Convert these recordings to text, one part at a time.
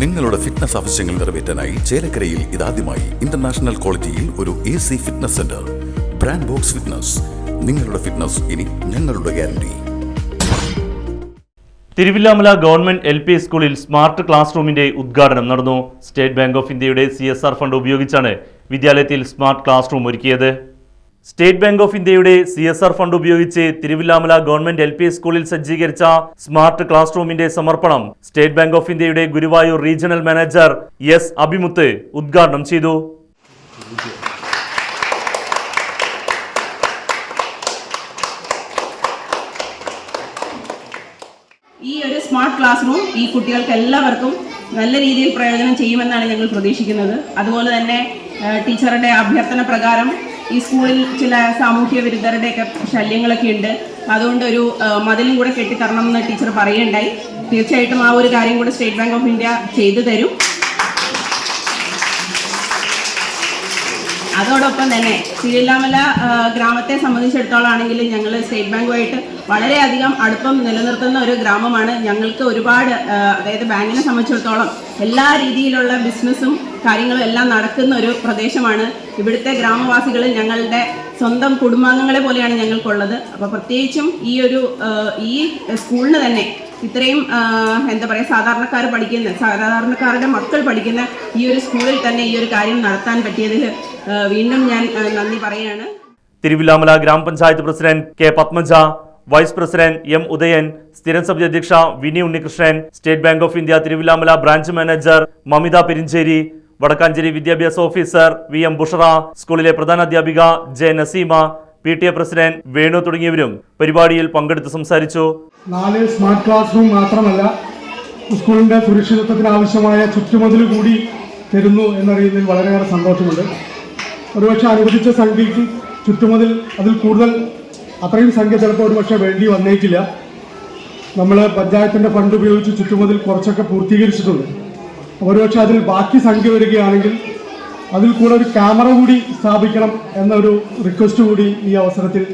നിങ്ങളുടെ ഫിറ്റ്നസ് ആവശ്യങ്ങൾ നിറവേറ്റാനായി ചേലക്കരയിൽ ഇതാദ്യമായി ഇന്റർനാഷണൽ ക്വാളിറ്റിയിൽ ഒരു A C fitness centre brand box fitness നിങ്ങളുടെ ഫിറ്റ്നസ് ഇനി ഞങ്ങളുടെ guarantee Thiruvilwamala government L P സ്കൂളിൽ സ്മാർട്ട് ക്ലാസ് റൂമിന്റെ ഉദ്ഘാടനം നടന്നു. സ്റ്റേറ്റ് ബാങ്ക് ഓഫ് ഇന്ത്യയുടെ സി ഫണ്ട് ഉപയോഗിച്ചാണ് വിദ്യാലയത്തിൽ സ്മാർട്ട് ക്ലാസ് റൂം ഒരുക്കിയത്. സ്റ്റേറ്റ് ബാങ്ക് ഓഫ് ഇന്ത്യയുടെ സി എസ് ആർ ഫണ്ട് ഉപയോഗിച്ച് തിരുവില്ലാമല ഗവൺമെന്റ് എൽ പി സ്കൂളിൽ സജ്ജീകരിച്ച സ്മാർട്ട് ക്ലാസ് റൂമിന്റെ സമർപ്പണം സ്റ്റേറ്റ് ബാങ്ക് ഓഫ് ഇന്ത്യയുടെ Guruvayur regional manager S Abhimuth ഉദ്ഘാടനം ചെയ്തു. ഈ ഒരു സ്മാർട്ട് ക്ലാസ് റൂം ഈ കുട്ടികൾക്ക് എല്ലാവർക്കും നല്ല രീതിയിൽ പ്രയോജനം ചെയ്യുമെന്നാണ് ഞങ്ങൾ പ്രതീക്ഷിക്കുന്നത്. അതുപോലെ തന്നെ ടീച്ചറുടെ അഭ്യർത്ഥന പ്രകാരം ഈ സ്കൂളിൽ ചില സാമൂഹ്യ വിരുദ്ധരുടെയൊക്കെ ശല്യങ്ങളൊക്കെ ഉണ്ട്. അതുകൊണ്ട് ഒരു മതിലും കൂടെ കെട്ടിത്തരണം എന്ന് ടീച്ചർ പറയുകയുണ്ടായി. തീർച്ചയായിട്ടും ആ ഒരു കാര്യം കൂടെ സ്റ്റേറ്റ് ബാങ്ക് ഓഫ് ഇന്ത്യ ചെയ്തു തരും. അതോടൊപ്പം തന്നെ തിരുവില്ലാമല ഗ്രാമത്തെ സംബന്ധിച്ചിടത്തോളാണെങ്കിൽ ഞങ്ങൾ സ്റ്റേറ്റ് ബാങ്കുമായിട്ട് വളരെയധികം അടുപ്പം നിലനിർത്തുന്ന ഒരു ഗ്രാമമാണ് ഞങ്ങൾക്ക് ഒരുപാട് അതായത് ബാങ്കിനെ സംബന്ധിച്ചിടത്തോളം എല്ലാ രീതിയിലുള്ള ബിസിനസ്സും കാര്യങ്ങളും എല്ലാം നടക്കുന്ന ഒരു പ്രദേശമാണ്. ഇവിടുത്തെ ഗ്രാമവാസികൾ ഞങ്ങളുടെ സ്വന്തം കുടുംബാംഗങ്ങളെ പോലെയാണ് ഞങ്ങൾക്കുള്ളത്. അപ്പോൾ പ്രത്യേകിച്ചും ഈ ഒരു ഈ സ്കൂളിന് തന്നെ ഇത്രയും എന്താ പറയുക സാധാരണക്കാർ പഠിക്കുന്ന സാധാരണക്കാരുടെ മക്കൾ പഠിക്കുന്ന ഈ ഒരു സ്കൂളിൽ തന്നെ ഈ ഒരു കാര്യം നടത്താൻ പറ്റിയതിൽ വീണ്ടും ഞാൻ നന്ദി പറയുകയാണ്. Thiruvilwamala gramapanchayat president K Padmaja vice president M Udayan സ്ഥിരം സമിതി അധ്യക്ഷ Vini Unnikrishnan State Bank of India Thiruvilwamala branch manager Mamitha Perincheri Vadakkanchery വിദ്യാഭ്യാസ ഓഫീസർ വി എം ബുഷറ സ്കൂളിലെ പ്രധാനാധ്യാപിക J Naseema P T A president Venu തുടങ്ങിയവരും പരിപാടിയിൽ പങ്കെടുത്ത് സംസാരിച്ചു. നാല് സ്മാർട്ട് ക്ലാസ് റൂം മാത്രമല്ല സ്കൂളിന്റെ സുരക്ഷിതത്വത്തിന് ആവശ്യമായ ചുറ്റുമതിൽ കൂടി തരുന്നു എന്നറിയുന്നതിൽ വളരെയേറെ സന്തോഷമുണ്ട്. ഒരുപക്ഷെ അനുവദിച്ച സംഖ്യയ്ക്ക് ചുറ്റുമതിൽ അതിൽ കൂടുതൽ അത്രയും സംഖ്യ ചിലപ്പോൾ ഒരുപക്ഷെ വേണ്ടി വന്നേക്കില്ല. നമ്മൾ പഞ്ചായത്തിന്റെ ഫണ്ട് ഉപയോഗിച്ച് ചുറ്റുമതിൽ കുറച്ചൊക്കെ പൂർത്തീകരിച്ചിട്ടുണ്ട്. ഒരുപക്ഷെ അതിൽ ബാക്കി സംഖ്യ വരികയാണെങ്കിൽ അതിൽ കൂടെ ഒരു ക്യാമറ കൂടി സ്ഥാപിക്കണം എന്നൊരു റിക്വസ്റ്റ് കൂടി ഈ അവസരത്തിൽ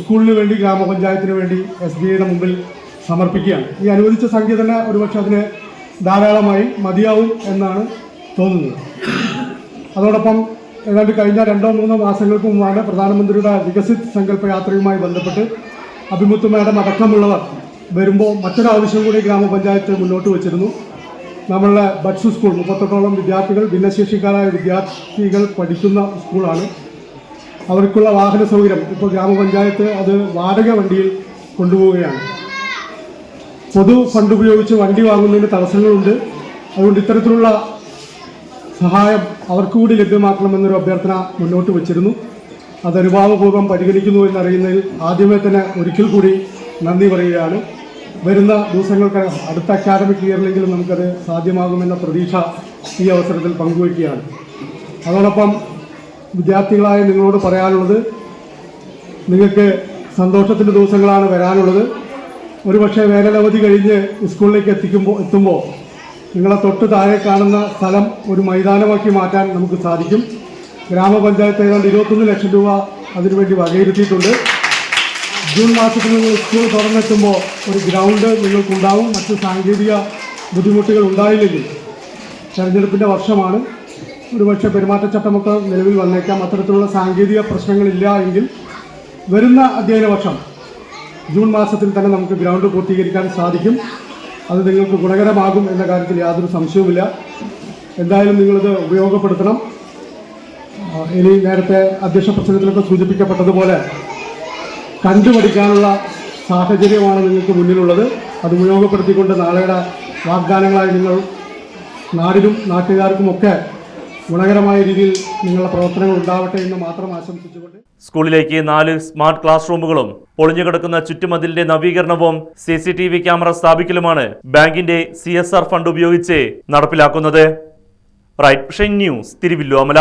സ്കൂളിന് വേണ്ടി ഗ്രാമപഞ്ചായത്തിന് വേണ്ടി എസ് ബി ഐയുടെ മുമ്പിൽ സമർപ്പിക്കുകയാണ്. ഈ അനുവദിച്ച സംഖ്യ തന്നെ ഒരുപക്ഷെ അതിന് ധാരാളമായി മതിയാവും എന്നാണ് തോന്നുന്നത്. അതോടൊപ്പം ഏതാണ്ട് കഴിഞ്ഞ രണ്ടോ മൂന്നോ മാസങ്ങൾക്ക് മുമ്പാണ് പ്രധാനമന്ത്രിയുടെ വികസിത് സങ്കല്പ യാത്രയുമായി ബന്ധപ്പെട്ട് അഭിമുത്ത് മേഡം അടക്കമുള്ളവർ വരുമ്പോൾ മറ്റൊരാവശ്യം കൂടി ഗ്രാമപഞ്ചായത്ത് മുന്നോട്ട് വച്ചിരുന്നു. നമ്മളുടെ ബഡ്സു സ്കൂൾ മുപ്പത്തെട്ടോളം വിദ്യാർത്ഥികൾ ഭിന്നശേഷിക്കാരായ വിദ്യാർത്ഥികൾ പഠിക്കുന്ന സ്കൂളാണ്. അവർക്കുള്ള വാഹന സൗകര്യം ഇപ്പോൾ ഗ്രാമപഞ്ചായത്ത് അത് വാടക വണ്ടിയിൽ കൊണ്ടുപോവുകയാണ്. പൊതു ഫണ്ട് ഉപയോഗിച്ച് വണ്ടി വാങ്ങുന്നതിന് തടസ്സങ്ങളുണ്ട്. അതുകൊണ്ട് ഇത്തരത്തിലുള്ള സഹായം അവർക്ക് കൂടി ലഭ്യമാക്കണമെന്നൊരു അഭ്യർത്ഥന മുന്നോട്ട് വച്ചിരുന്നു. അത് അനുഭാവപൂർവം പരിഗണിക്കുന്നു എന്നറിയുന്നതിൽ ആദ്യമേ തന്നെ ഒരിക്കൽ കൂടി നന്ദി പറയുകയാണ്. വരുന്ന ദിവസങ്ങൾക്ക് അടുത്ത അക്കാദമിക് ഇയറിലെങ്കിലും നമുക്കത് സാധ്യമാകുമെന്ന പ്രതീക്ഷ ഈ അവസരത്തിൽ പങ്കുവയ്ക്കുകയാണ്. അതോടൊപ്പം വിദ്യാർത്ഥികളായ നിങ്ങളോട് പറയാനുള്ളത് നിങ്ങൾക്ക് സന്തോഷത്തിന്റെ ദിവസങ്ങളാണ് വരാനുള്ളത്. ഒരുപക്ഷെ വേനലവധി കഴിഞ്ഞ് സ്കൂളിലേക്ക് എത്തിക്കുമ്പോൾ എത്തുമ്പോൾ നിങ്ങളെ തൊട്ട് താഴെ കാണുന്ന സ്ഥലം ഒരു മൈതാനമാക്കി മാറ്റാൻ നമുക്ക് സാധിക്കും. ഗ്രാമപഞ്ചായത്ത് ഏതാണ്ട് ഇരുപത്തൊന്ന് ലക്ഷം രൂപ അതിനുവേണ്ടി വകയിരുത്തിയിട്ടുണ്ട്. ജൂൺ മാസത്തിൽ നിങ്ങൾ സ്കൂൾ തുറന്നെത്തുമ്പോൾ ഒരു ഗ്രൗണ്ട് നിങ്ങൾക്കുണ്ടാവും. മറ്റ് സാങ്കേതിക ബുദ്ധിമുട്ടുകൾ ഉണ്ടായില്ലെങ്കിൽ തെരഞ്ഞെടുപ്പിന്റെ വർഷമാണ്. ഒരുപക്ഷെ പെരുമാറ്റച്ചട്ടമൊക്കെ നിലവിൽ വന്നേക്കാം. അത്തരത്തിലുള്ള സാങ്കേതിക പ്രശ്നങ്ങളില്ല എങ്കിൽ വരുന്ന അധ്യയന വർഷം ജൂൺ മാസത്തിൽ തന്നെ നമുക്ക് ഗ്രൗണ്ട് പൂർത്തീകരിക്കാൻ സാധിക്കും. അത് നിങ്ങൾക്ക് ഗുണകരമാകും എന്ന കാര്യത്തിൽ യാതൊരു സംശയവുമില്ല. എന്തായാലും നിങ്ങളിത് ഉപയോഗപ്പെടുത്തണം. ഇനി നേരത്തെ അധ്യക്ഷ പ്രസംഗത്തിലൊക്കെ സൂചിപ്പിക്കപ്പെട്ടതുപോലെ കണ്ടുപഠിക്കാനുള്ള സാഹചര്യമാണ് നിങ്ങൾക്ക് മുന്നിലുള്ളത്. അത് ഉപയോഗപ്പെടുത്തിക്കൊണ്ട് നാളെയുടെ വാഗ്ദാനങ്ങളായി നിങ്ങൾ നാടിനും നാട്ടുകാർക്കുമൊക്കെ ഗുണകരമായ രീതിയിൽ നിങ്ങളുടെ പ്രവർത്തനങ്ങൾ ഉണ്ടാവട്ടെ എന്ന് മാത്രം ആശംസിച്ചുകൊണ്ട് സ്കൂളിലേക്ക് നാല് സ്മാർട്ട് ക്ലാസ് റൂമുകളും പൊളിഞ്ഞുകിടക്കുന്ന ചുറ്റുമതിലിന്റെ നവീകരണവും C C T V camera സ്ഥാപിക്കലുമാണ് ബാങ്കിന്റെ സി എസ് ആർ ഫണ്ട് ഉപയോഗിച്ച് നടപ്പിലാക്കുന്നത്. Right news Thiruvilwamala.